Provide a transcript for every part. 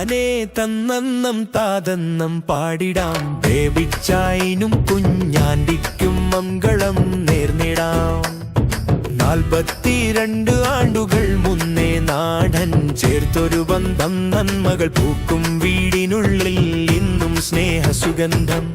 തന്താനേ തന്നെന്നും താതെന്നും പാടിടാം. ബേബിച്ചായനും കുഞ്ഞാണ്ടിക്കും മംഗളം നേർന്നിടാം. നാൽപ്പത്തിരണ്ട് ആണ്ടുകൾ മുന്നേ നാടൻ ചേർത്തൊരു ബന്ധം നന്മകൾ പൂക്കും വീടിനുള്ളിൽ ഇന്നും സ്നേഹസുഗന്ധം.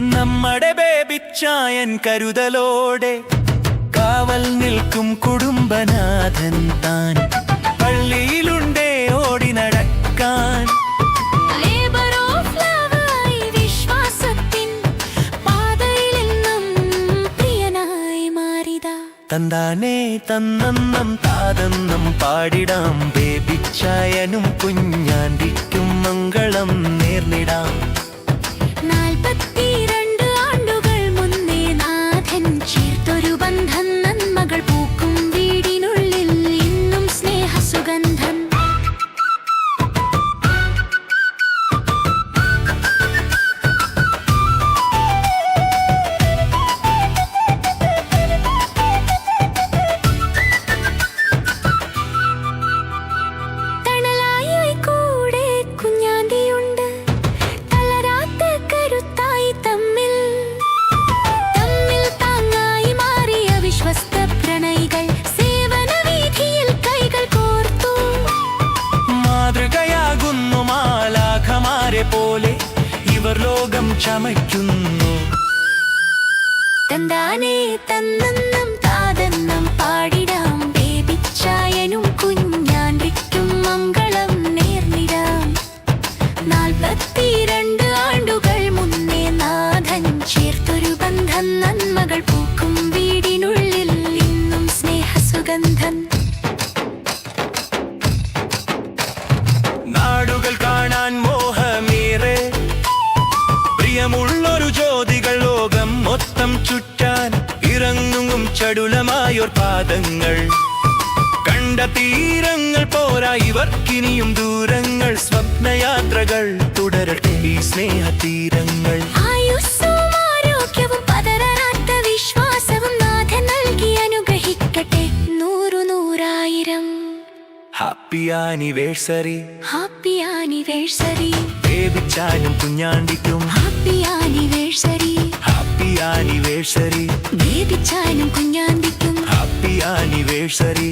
നമ്മുടെ ബേബിച്ചായൻ കരുതലോടെ. കാവൽ നിൽക്കും കുടുംബനാഥൻ താൻ. പള്ളിയിലുണ്ടേ ഓടി നടക്കാൻ. തന്താനേ തന്നന്നം താതന്നം പാടിടാം. ബേബിച്ചായനും കുഞ്ഞാണ്ടിക്കും മംഗളം നേർന്നിടാം മാലാഖമാരെ പോലെ ഇവർ ലോകം ചമയ്ക്കുന്നു. തന്താനേ തന്നെന്നും താതെന്നും പാടിടാം. ബേബിച്ചായനും വിറ്റും മംഗളം നേർന്നിടാം. നാൽപ്പത്തിരണ്ട് ആണ്ടുകൾ മുന്നേ നാഥൻ ചേർത്തൊരു ബന്ധം നന്മകൾ പ്രിയമുള്ളൊരു ജ്യോതികൾ ലോകം മൊത്തം ചുറ്റാൻ ഇറങ്ങും ചടുലമായൊർ പാദങ്ങൾ. കണ്ട തീരങ്ങൾ പോരാ ഇവർക്കിനിയും ദൂരങ്ങൾ. സ്വപ്നയാത്രകൾ തുടരട്ടെ ഈ സ്നേഹതീരങ്ങൾ. ഹാപ്പി ആനിവേഴ്സറി ഹാപ്പി ആനിവേഴ്സറി ബേബിച്ചാനും കുഞ്ഞാണ്ടിക്കും. ഹാപ്പി ആനിവേഴ്സറി ഹാപ്പി ആനിവേഴ്സറി വേദിച്ചാലും കുഞ്ഞാണ്ടിക്കും. Happy anniversary